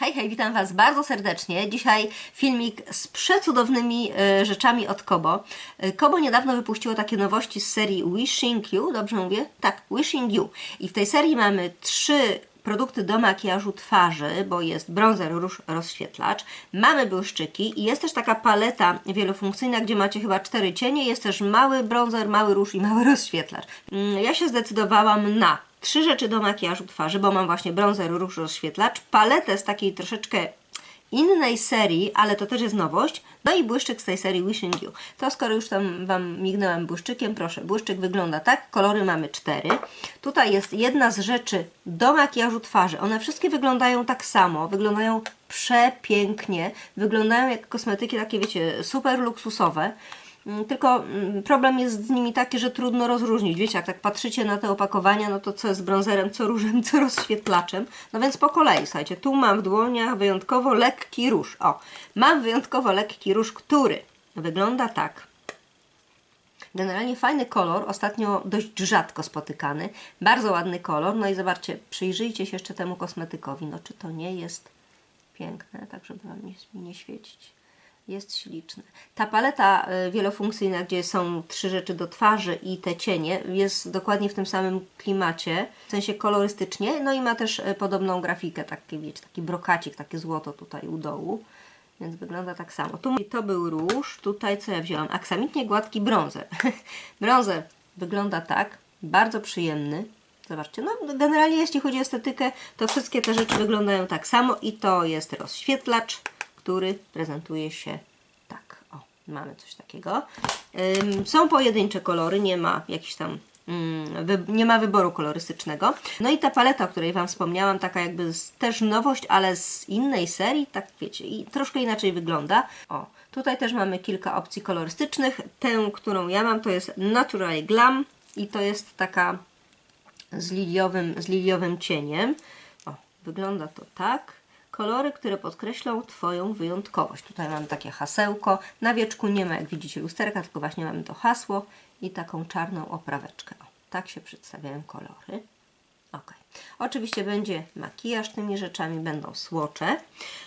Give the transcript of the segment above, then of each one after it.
Hej, hej, witam Was bardzo serdecznie. Dzisiaj filmik z przecudownymi e, rzeczami od Kobo. E, Kobo niedawno wypuściło takie nowości z serii Wishing You, dobrze mówię? Tak, Wishing You. I w tej serii mamy trzy produkty do makijażu twarzy, bo jest bronzer, róż, rozświetlacz, mamy błyszczyki i jest też taka paleta wielofunkcyjna, gdzie macie chyba cztery cienie, jest też mały bronzer, mały róż i mały rozświetlacz. Mm, Ja się zdecydowałam na trzy rzeczy do makijażu twarzy, bo mam właśnie bronzer, róż, rozświetlacz, paletę z takiej troszeczkę innej serii, ale to też jest nowość, no i błyszczyk z tej serii Wishing You. To skoro już tam Wam mignęłam błyszczykiem, proszę, błyszczyk wygląda tak, kolory mamy cztery. Tutaj jest jedna z rzeczy do makijażu twarzy, one wszystkie wyglądają tak samo, wyglądają przepięknie, wyglądają jak kosmetyki takie, wiecie, super luksusowe. Mm, Tylko mm, problem jest z nimi taki, że trudno rozróżnić. Wiecie, jak tak patrzycie na te opakowania, no to co jest bronzerem, co różem, co rozświetlaczem. No więc po kolei, słuchajcie, tu mam w dłoniach wyjątkowo lekki róż. O, mam wyjątkowo lekki róż, który wygląda tak. Generalnie fajny kolor, ostatnio dość rzadko spotykany. Bardzo ładny kolor. No i zobaczcie, przyjrzyjcie się jeszcze temu kosmetykowi. No czy to nie jest piękne, tak żeby Wam nie, nie świecić. Jest śliczne. Ta paleta y, wielofunkcyjna, gdzie są trzy rzeczy do twarzy i te cienie, jest dokładnie w tym samym klimacie, w sensie kolorystycznie, no i ma też y, podobną grafikę, taki, wiecie, taki brokacik, takie złoto tutaj u dołu, więc wygląda tak samo. Tu to był róż, tutaj co ja wzięłam? Aksamitnie gładki brązer. brązer wygląda tak, bardzo przyjemny. Zobaczcie, no generalnie jeśli chodzi o estetykę, to wszystkie te rzeczy wyglądają tak samo i to jest rozświetlacz, który prezentuje się tak. O, mamy coś takiego. Są pojedyncze kolory, nie ma jakichś tam wy, nie ma wyboru kolorystycznego. No i ta paleta, o której Wam wspomniałam, taka jakby też nowość, ale z innej serii, tak wiecie, i troszkę inaczej wygląda. O, tutaj też mamy kilka opcji kolorystycznych. Tę, którą ja mam, to jest Natural Glam i to jest taka z liliowym, z liliowym cieniem. O, wygląda to tak. Kolory, które podkreślą Twoją wyjątkowość. Tutaj mamy takie hasełko. Na wieczku nie ma, jak widzicie, lusterka, tylko właśnie mamy to hasło i taką czarną opraweczkę. Tak się przedstawiają kolory. Ok. Oczywiście będzie makijaż tymi rzeczami, będą słocze.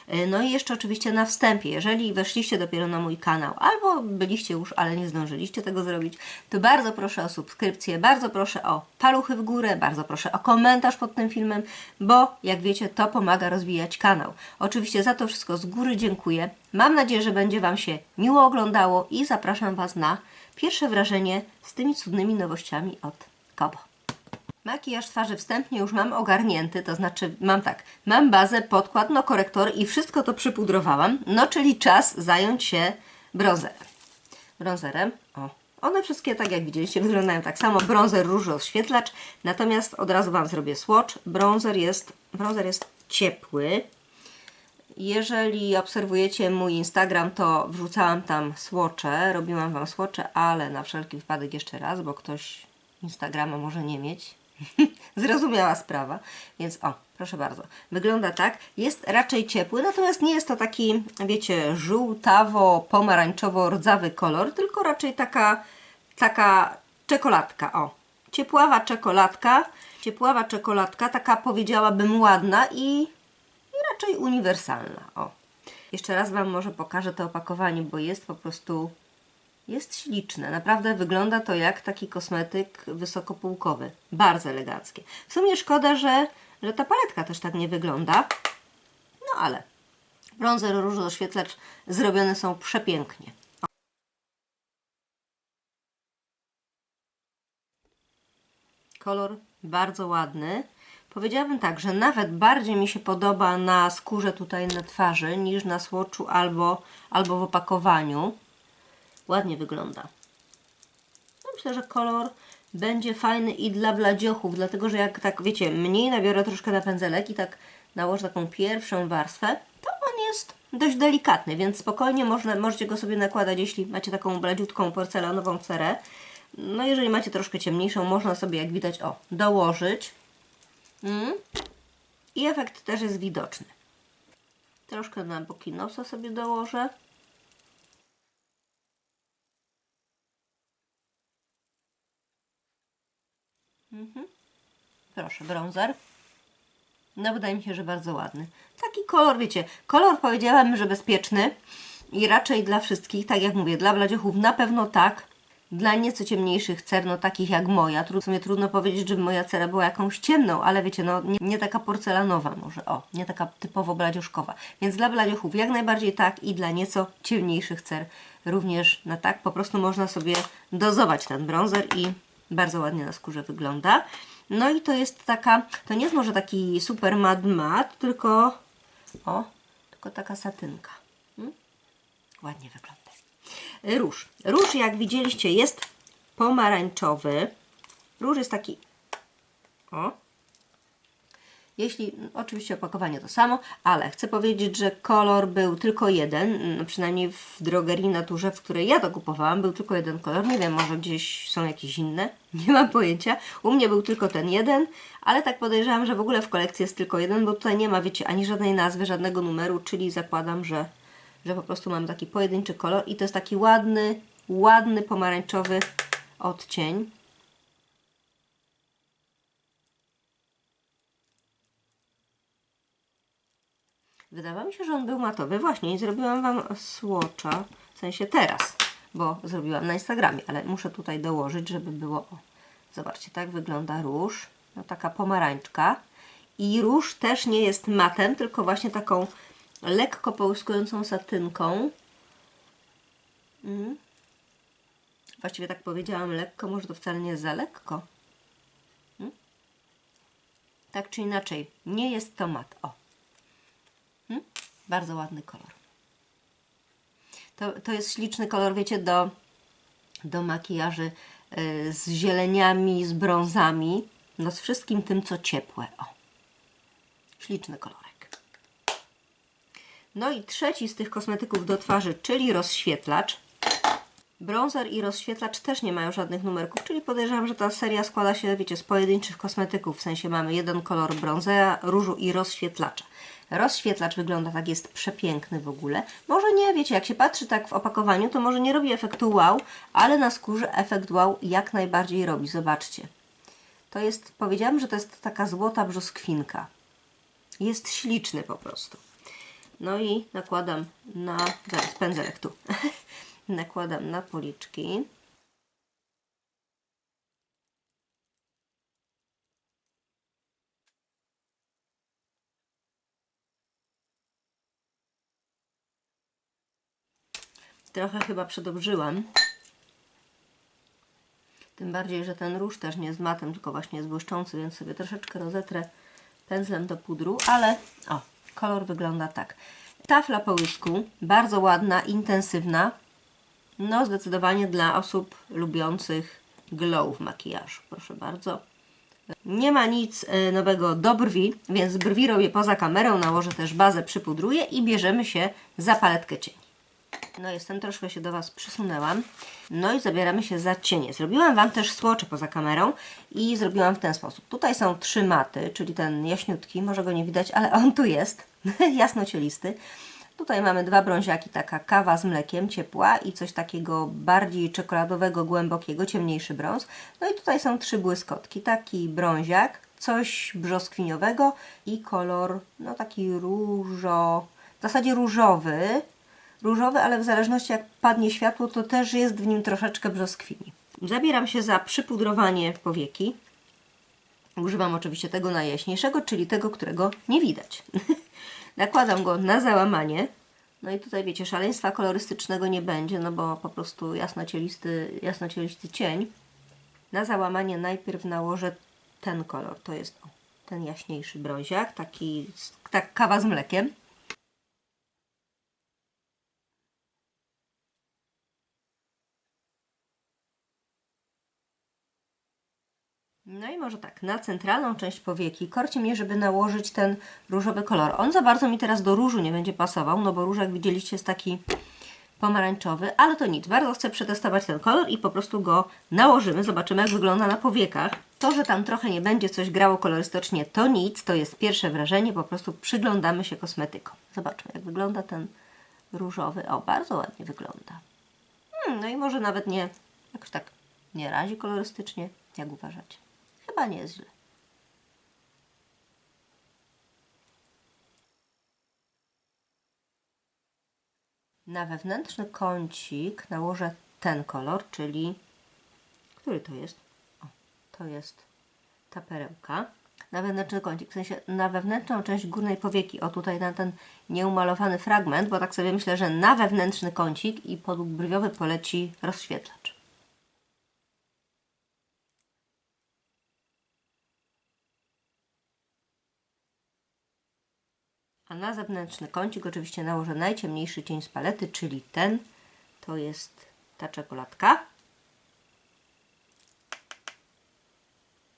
Yy, No i jeszcze oczywiście na wstępie, jeżeli weszliście dopiero na mój kanał, albo byliście już, ale nie zdążyliście tego zrobić, to bardzo proszę o subskrypcję, bardzo proszę o paluchy w górę, bardzo proszę o komentarz pod tym filmem, bo jak wiecie, to pomaga rozwijać kanał. Oczywiście za to wszystko z góry dziękuję. Mam nadzieję, że będzie Wam się miło oglądało i zapraszam Was na pierwsze wrażenie z tymi cudnymi nowościami od Kobo. Makijaż twarzy wstępnie już mam ogarnięty, to znaczy mam tak, mam bazę, podkład, no korektor i wszystko to przypudrowałam, no czyli czas zająć się bronzerem. Bronzerem, o, one wszystkie tak jak widzieliście wyglądają tak samo, bronzer, róż, rozświetlacz, natomiast od razu Wam zrobię swatch, bronzer jest, bronzer jest ciepły, jeżeli obserwujecie mój Instagram, to wrzucałam tam słocze, robiłam Wam słocze, ale na wszelki wypadek jeszcze raz, bo ktoś Instagrama może nie mieć. Zrozumiała sprawa. Więc o, proszę bardzo. Wygląda tak. Jest raczej ciepły, natomiast nie jest to taki, wiecie, żółtawo-pomarańczowo-rdzawy kolor, tylko raczej taka, taka czekoladka. O, ciepława czekoladka. Ciepława czekoladka, taka powiedziałabym ładna i, i raczej uniwersalna. O. Jeszcze raz Wam może pokażę to opakowanie, bo jest po prostu jest śliczne. Naprawdę wygląda to jak taki kosmetyk wysokopółkowy. Bardzo eleganckie. W sumie szkoda, że, że ta paletka też tak nie wygląda. No ale bronzer, róż, oświetlacz zrobione są przepięknie. Kolor bardzo ładny. Powiedziałabym tak, że nawet bardziej mi się podoba na skórze tutaj na twarzy niż na słoczu albo, albo w opakowaniu ładnie wygląda. No myślę, że kolor będzie fajny i dla bladziochów, dlatego że jak tak wiecie, mniej nabiorę troszkę na pędzelek i tak nałożę taką pierwszą warstwę, to on jest dość delikatny, więc spokojnie można, możecie go sobie nakładać, jeśli macie taką bladziutką porcelanową cerę. No jeżeli macie troszkę ciemniejszą, można sobie, jak widać, o, dołożyć. Mm. I efekt też jest widoczny. Troszkę na boki nosa sobie dołożę. Mhm. Proszę, bronzer. No wydaje mi się, że bardzo ładny. Taki kolor, wiecie, kolor powiedziałam, że bezpieczny i raczej dla wszystkich, tak jak mówię, dla bladziochów na pewno tak, dla nieco ciemniejszych cer, no takich jak moja, w sumie trudno powiedzieć, żeby moja cera była jakąś ciemną, ale wiecie, no nie, nie taka porcelanowa może, o, nie taka typowo bladzioszkowa. Więc dla bladziochów jak najbardziej tak i dla nieco ciemniejszych cer również na tak. Po prostu można sobie dozować ten bronzer i bardzo ładnie na skórze wygląda. No i to jest taka, to nie jest może taki super mat mat, tylko o, tylko taka satynka. Hmm? Ładnie wygląda. Róż. Róż, jak widzieliście, jest pomarańczowy. Róż jest taki. O. Jeśli, oczywiście opakowanie to samo, ale chcę powiedzieć, że kolor był tylko jeden, no przynajmniej w drogerii naturze, w której ja to kupowałam, był tylko jeden kolor. Nie wiem, może gdzieś są jakieś inne, nie mam pojęcia. U mnie był tylko ten jeden, ale tak podejrzewam, że w ogóle w kolekcji jest tylko jeden, bo tutaj nie ma, wiecie, ani żadnej nazwy, żadnego numeru, czyli zakładam, że że po prostu mam taki pojedynczy kolor i to jest taki ładny, ładny pomarańczowy odcień. Wydawało mi się, że on był matowy. Właśnie, i zrobiłam Wam swatcha, w sensie teraz, bo zrobiłam na Instagramie, ale muszę tutaj dołożyć, żeby było... O, zobaczcie, tak wygląda róż. No taka pomarańczka. I róż też nie jest matem, tylko właśnie taką lekko połyskującą satynką. Mm. Właściwie tak powiedziałam lekko, może to wcale nie jest za lekko. Mm. Tak czy inaczej, nie jest to mat. O. Mm. Bardzo ładny kolor. To, to jest śliczny kolor, wiecie, do, do makijaży y, z zieleniami, z brązami. No z wszystkim tym, co ciepłe. O. Śliczny kolorek. No i trzeci z tych kosmetyków do twarzy, czyli rozświetlacz. Bronzer i rozświetlacz też nie mają żadnych numerków, czyli podejrzewam, że ta seria składa się, wiecie, z pojedynczych kosmetyków. W sensie mamy jeden kolor brązera, różu i rozświetlacza. Rozświetlacz wygląda tak, jest przepiękny w ogóle. Może nie, wiecie, jak się patrzy tak w opakowaniu, to może nie robi efektu wow, ale na skórze efekt wow jak najbardziej robi. Zobaczcie. To jest, powiedziałam, że to jest taka złota brzoskwinka. Jest śliczny po prostu. No i nakładam na, zaraz pędzelek tu, nakładam na policzki. Trochę chyba przedobrzyłam. Tym bardziej, że ten róż też nie jest matem, tylko właśnie jest błyszczący, więc sobie troszeczkę rozetrę pędzlem do pudru, ale o, kolor wygląda tak. Tafla połysku, bardzo ładna, intensywna. No, zdecydowanie dla osób lubiących glow w makijażu. Proszę bardzo. Nie ma nic e, nowego do brwi, więc brwi robię poza kamerą, nałożę też bazę, przypudruję i bierzemy się za paletkę cieni. No jestem, troszkę się do Was przysunęłam. No i zabieramy się za cienie. Zrobiłam Wam też słocze poza kamerą i zrobiłam w ten sposób. Tutaj są trzy maty, czyli ten jaśniutki, może go nie widać, ale on tu jest, jasnocielisty. Tutaj mamy dwa brąziaki, taka kawa z mlekiem, ciepła i coś takiego bardziej czekoladowego, głębokiego, ciemniejszy brąz. No i tutaj są trzy błyskotki, taki brąziak, coś brzoskwiniowego i kolor, no taki różo, w zasadzie różowy, różowy, ale w zależności jak padnie światło, to też jest w nim troszeczkę brzoskwini. Zabieram się za przypudrowanie powieki. Używam oczywiście tego najjaśniejszego, czyli tego, którego nie widać. Nakładam go na załamanie. No i tutaj wiecie, szaleństwa kolorystycznego nie będzie, no bo po prostu jasnocielisty, jasnocielisty cień. Na załamanie najpierw nałożę ten kolor, to jest ten jaśniejszy brąziak, taki tak kawa z mlekiem. No i może tak, na centralną część powieki korci mnie, żeby nałożyć ten różowy kolor. On za bardzo mi teraz do różu nie będzie pasował, no bo róż jak widzieliście jest taki pomarańczowy, ale to nic. Bardzo chcę przetestować ten kolor i po prostu go nałożymy. Zobaczymy jak wygląda na powiekach. To, że tam trochę nie będzie coś grało kolorystycznie, to nic. To jest pierwsze wrażenie, po prostu przyglądamy się kosmetykom. Zobaczmy jak wygląda ten różowy. O, bardzo ładnie wygląda. Hmm, no i może nawet nie, jakoś tak nie razi kolorystycznie. Jak uważacie? Chyba nieźle. Na wewnętrzny kącik nałożę ten kolor, czyli który to jest? O, to jest ta perełka. Na wewnętrzny kącik, w sensie na wewnętrzną część górnej powieki. O tutaj na ten nieumalowany fragment, bo tak sobie myślę, że na wewnętrzny kącik i podbrwiowy poleci rozświetlacz. Na zewnętrzny kącik oczywiście nałożę najciemniejszy cień z palety, czyli ten. To jest ta czekoladka.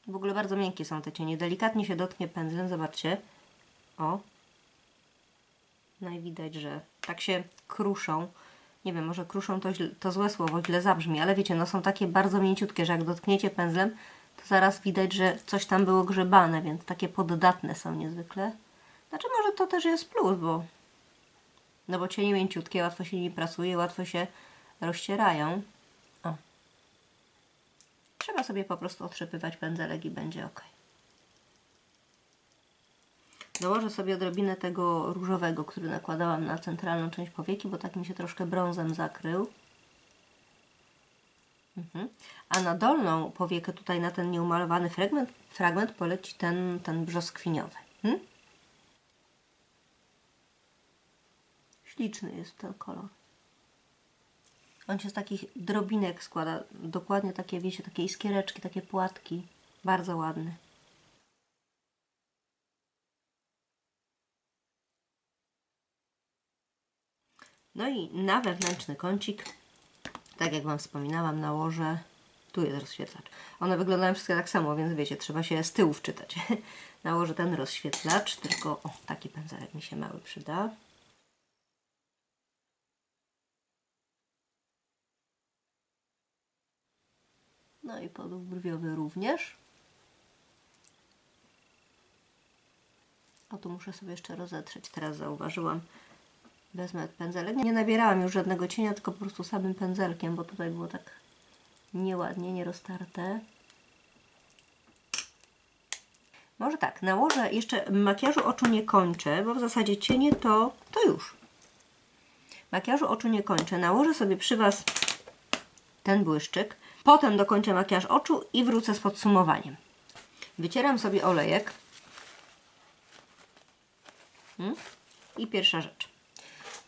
W ogóle bardzo miękkie są te cienie. Delikatnie się dotknie pędzlem, zobaczcie. O. No że tak się kruszą. Nie wiem, może kruszą to, to złe słowo, źle zabrzmi, ale wiecie, no są takie bardzo mięciutkie, że jak dotkniecie pędzlem, to zaraz widać, że coś tam było grzebane, więc takie poddatne są niezwykle. Znaczy może to też jest plus, bo no bo cienie mięciutkie, łatwo się nimi pracuje, łatwo się rozcierają. O. Trzeba sobie po prostu otrzepywać pędzelek i będzie ok. Dołożę sobie odrobinę tego różowego, który nakładałam na centralną część powieki, bo tak mi się troszkę brązem zakrył. Mhm. A na dolną powiekę, tutaj na ten nieumalowany fragment, fragment poleci ten, ten brzoskwiniowy. Hmm? Śliczny jest ten kolor. On się z takich drobinek składa. Dokładnie takie, wiecie, takie iskiereczki, takie płatki. Bardzo ładny. No i na wewnętrzny kącik, tak jak Wam wspominałam, nałożę, tu jest rozświetlacz. One wyglądają wszystkie tak samo, więc wiecie, trzeba się z tyłu wczytać. nałożę ten rozświetlacz, tylko o, taki pędzelek mi się mały przyda. No i podłóg brwiowy również. O, tu muszę sobie jeszcze rozetrzeć. Teraz zauważyłam. Wezmę pędzelek. Nie nabierałam już żadnego cienia, tylko po prostu samym pędzelkiem, bo tutaj było tak nieładnie, nieroztarte. Może tak, nałożę jeszcze makijażu oczu nie kończę, bo w zasadzie cienie to, to już. Makijażu oczu nie kończę. Nałożę sobie przy Was ten błyszczyk. Potem dokończę makijaż oczu i wrócę z podsumowaniem. Wycieram sobie olejek. Hmm? I pierwsza rzecz.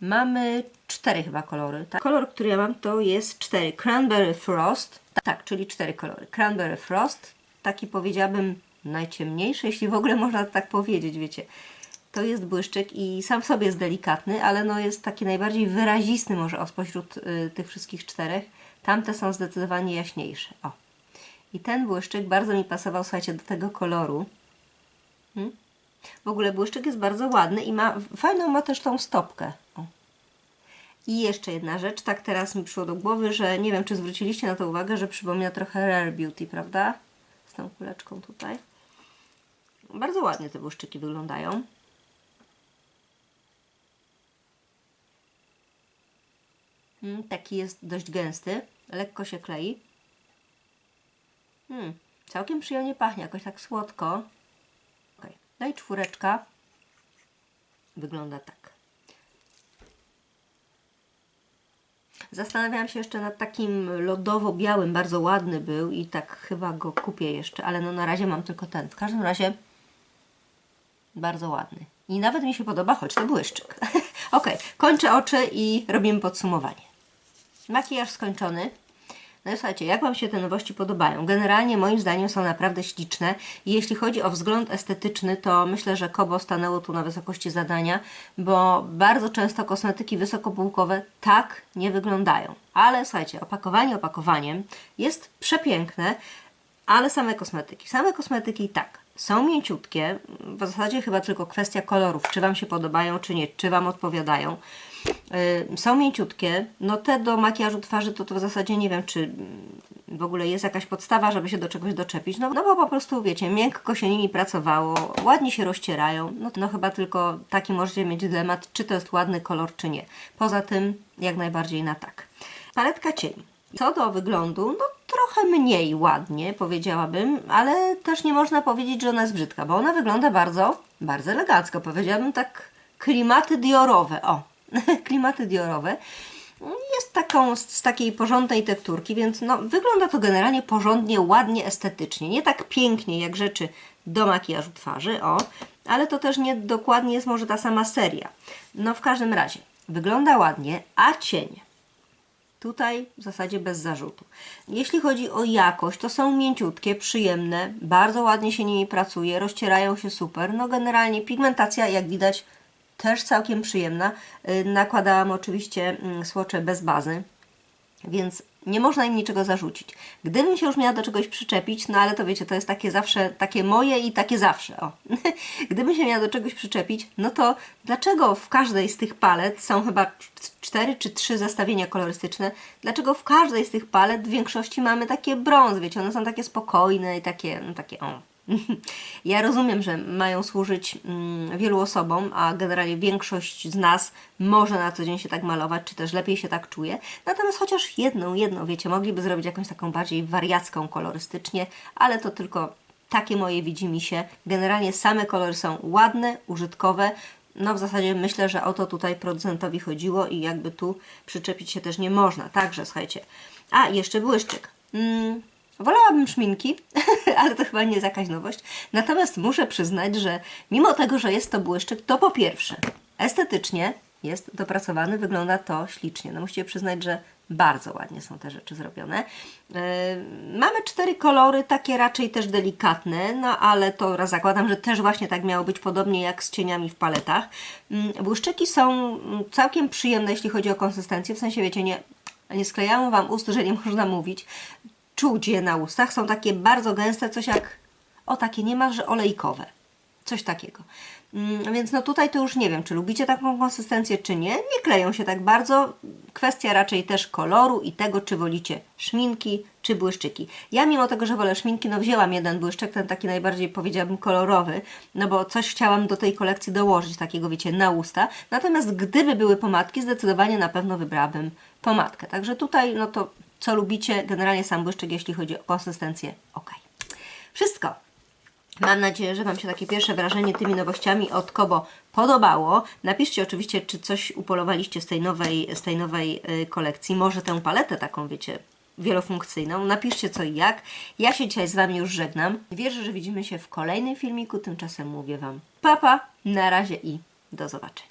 Mamy cztery chyba kolory. Tak? Kolor, który ja mam, to jest cztery. Cranberry Frost. Tak, czyli cztery kolory. Cranberry Frost. Taki powiedziałabym najciemniejszy, jeśli w ogóle można tak powiedzieć, wiecie. To jest błyszczyk i sam w sobie jest delikatny, ale no jest taki najbardziej wyrazisty może spośród y, tych wszystkich czterech. Tamte są zdecydowanie jaśniejsze. O. I ten błyszczyk bardzo mi pasował, słuchajcie, do tego koloru. Hmm? W ogóle błyszczyk jest bardzo ładny i ma fajną ma też tą stopkę. O. I jeszcze jedna rzecz, tak teraz mi przyszło do głowy, że nie wiem, czy zwróciliście na to uwagę, że przypomina trochę Rare Beauty, prawda? Z tą kuleczką tutaj. Bardzo ładnie te błyszczyki wyglądają. Mm, taki jest dość gęsty, lekko się klei. Hmm, całkiem przyjemnie pachnie, jakoś tak słodko. Okay. No i czwóreczka wygląda tak. Zastanawiałam się jeszcze nad takim lodowo-białym, bardzo ładny był i tak chyba go kupię jeszcze, ale no na razie mam tylko ten. W każdym razie bardzo ładny. I nawet mi się podoba, choć to błyszczyk. ok, kończę oczy i robimy podsumowanie. Makijaż skończony. No słuchajcie, jak Wam się te nowości podobają? Generalnie moim zdaniem są naprawdę śliczne jeśli chodzi o wzgląd estetyczny, to myślę, że Kobo stanęło tu na wysokości zadania, bo bardzo często kosmetyki wysokopółkowe tak nie wyglądają. Ale słuchajcie, opakowanie opakowaniem jest przepiękne, ale same kosmetyki. Same kosmetyki tak, są mięciutkie, w zasadzie chyba tylko kwestia kolorów, czy Wam się podobają, czy nie, czy Wam odpowiadają. Yy, są mięciutkie, no te do makijażu twarzy to, to w zasadzie nie wiem, czy w ogóle jest jakaś podstawa, żeby się do czegoś doczepić, no, no bo po prostu wiecie, miękko się nimi pracowało, ładnie się rozcierają, no, no chyba tylko taki możecie mieć dylemat, czy to jest ładny kolor, czy nie. Poza tym jak najbardziej na tak. Paletka cieni. Co do wyglądu, no trochę mniej ładnie, powiedziałabym, ale też nie można powiedzieć, że ona jest brzydka, bo ona wygląda bardzo, bardzo elegancko. Powiedziałabym tak klimaty diorowe. O, klimaty diorowe. Jest taką, z, takiej porządnej tekturki, więc no, wygląda to generalnie porządnie, ładnie, estetycznie. Nie tak pięknie jak rzeczy do makijażu twarzy, o, ale to też nie dokładnie jest może ta sama seria. No w każdym razie, wygląda ładnie, a cień Tutaj w zasadzie bez zarzutu. Jeśli chodzi o jakość, to są mięciutkie, przyjemne, bardzo ładnie się nimi pracuje, rozcierają się super. No generalnie pigmentacja, jak widać, też całkiem przyjemna. Yy, Nakładałam oczywiście mm, słocze bez bazy, więc nie można im niczego zarzucić. Gdybym się już miała do czegoś przyczepić, no ale to wiecie, to jest takie zawsze, takie moje i takie zawsze, o. Gdybym się miała do czegoś przyczepić, no to dlaczego w każdej z tych palet są chyba cz- cztery czy trzy zestawienia kolorystyczne, dlaczego w każdej z tych palet w większości mamy takie brąz, wiecie, one są takie spokojne i takie, no takie, o. Ja rozumiem, że mają służyć mm, wielu osobom, a generalnie większość z nas może na co dzień się tak malować, czy też lepiej się tak czuje. Natomiast chociaż jedną, jedną, wiecie, mogliby zrobić jakąś taką bardziej wariacką kolorystycznie, ale to tylko takie moje widzimisię. Generalnie same kolory są ładne, użytkowe. No w zasadzie myślę, że o to tutaj producentowi chodziło i jakby tu przyczepić się też nie można. Także słuchajcie. A, jeszcze błyszczyk. Mm, Wolałabym szminki, ale to chyba nie jest jakaś nowość. Natomiast muszę przyznać, że mimo tego, że jest to błyszczyk, to po pierwsze, estetycznie jest dopracowany, wygląda to ślicznie. No musicie przyznać, że bardzo ładnie są te rzeczy zrobione. Yy, mamy cztery kolory, takie raczej też delikatne, no ale to zakładam, że też właśnie tak miało być podobnie jak z cieniami w paletach. Yy, Błyszczyki są mm, całkiem przyjemne, jeśli chodzi o konsystencję, w sensie wiecie, nie, nie sklejają Wam ust, że nie można mówić czuć je na ustach. Są takie bardzo gęste, coś jak, o takie niemalże olejkowe. Coś takiego. Mm, Więc no tutaj to już nie wiem, czy lubicie taką konsystencję, czy nie. Nie kleją się tak bardzo. Kwestia raczej też koloru i tego, czy wolicie szminki, czy błyszczyki. Ja mimo tego, że wolę szminki, no wzięłam jeden błyszczek, ten taki najbardziej powiedziałabym kolorowy, no bo coś chciałam do tej kolekcji dołożyć, takiego wiecie, na usta. Natomiast gdyby były pomadki, zdecydowanie na pewno wybrałabym pomadkę. Także tutaj, no to co lubicie, generalnie sam błyszczyk, jeśli chodzi o konsystencję, ok. Wszystko. Mam nadzieję, że Wam się takie pierwsze wrażenie tymi nowościami od Kobo podobało. Napiszcie oczywiście, czy coś upolowaliście z tej nowej, z tej nowej y, kolekcji. Może tę paletę taką, wiecie, wielofunkcyjną. Napiszcie co i jak. Ja się dzisiaj z Wami już żegnam. Wierzę, że widzimy się w kolejnym filmiku. Tymczasem mówię Wam papa, na razie i do zobaczenia.